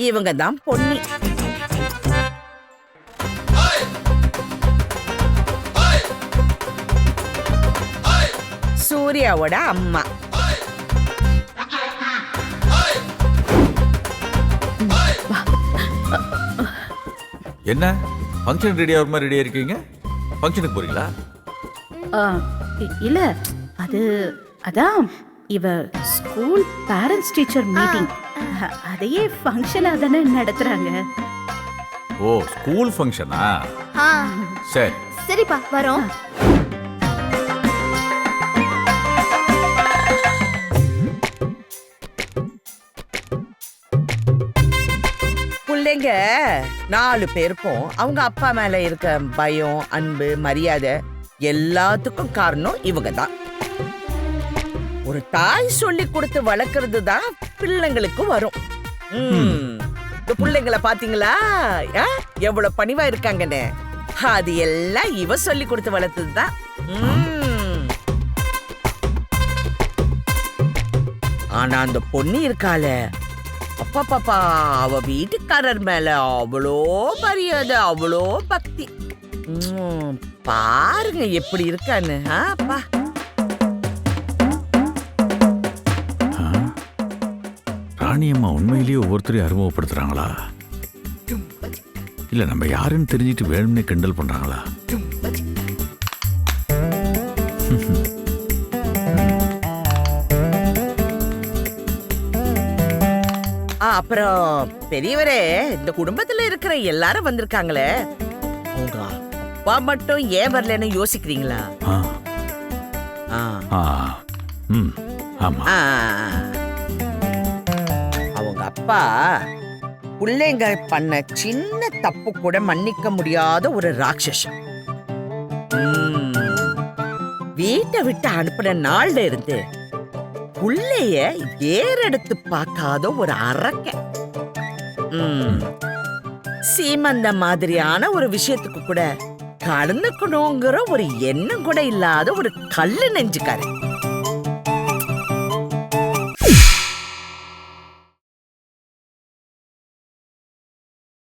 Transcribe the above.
இவங்க தான் பொன்னி. சூர்யாவோட அம்மா. என்ன? ஃபங்க்ஷன் ரெடி ஆகிற மாதிரி ரெடியாக இருக்கீங்க? ஃபங்க்ஷனுக்கு இ- இல்ல அது அதான். இவ ஸ்கூல் பேரண்ட்ஸ் டீச்சர் மீட்டிங். அதையே ஃபங்க்ஷனா தானே நடத்துறாங்க. ஓ ஸ்கூல் ஃபங்க்ஷனா சரி. சரிப்பா வரோம். பிள்ளைங்க நாலு பேருக்கும் அவங்க அப்பா மேல இருக்க பயம் அன்பு மரியாதை எல்லாத்துக்கும் காரணம் இவங்க தான் ஒரு தாய் சொல்லி கொடுத்து வளர்க்கறது தான் பிள்ளைங்களுக்கு வரும். இந்த பிள்ளைங்கள பாத்தீங்களா? எவ்வளவு பணிவா இருக்காங்கன்னு. அது எல்லாம் இவ சொல்லி கொடுத்து வளர்த்தது தான். ஆனா அந்த பொண்ணு இருக்காளே. அப்பா பாப்பா அவ வீட்டுக்காரர் மேல அவ்வளோ மரியாதை அவ்வளோ பக்தி. பாருங்க எப்படி இருக்கான்னு. ஆ, ராணியம்மா உண்மையிலேயே ஒவ்வொருத்தரையும் அறிமுகப்படுத்துறாங்களா? இல்ல நம்ம யாருன்னு தெரிஞ்சுட்டு வேணும்னே கிண்டல் பண்றாங்களா? ஆ, அப்புறம் பெரியவரே இந்த குடும்பத்துல இருக்கிற எல்லாரும் வந்திருக்காங்களே. அவங்க அப்பா மட்டும் ஏன் வரலன்னு யோசிக்கிறீங்களா? ஆ, ஆ, ஆ, ம். ஆமா. அப்பா பிள்ளைங்க பண்ண சின்ன தப்பு கூட மன்னிக்க முடியாத ஒரு ராட்சசம் வீட்டை விட்டு அனுப்பின நாள்ல இருந்து புள்ளைய ஏறெடுத்து பார்க்காத ஒரு அரக்க சீமந்த மாதிரியான ஒரு விஷயத்துக்கு கூட கலந்துக்கணுங்கிற ஒரு எண்ணம் கூட இல்லாத ஒரு கல்லு நெஞ்சுக்காரன்.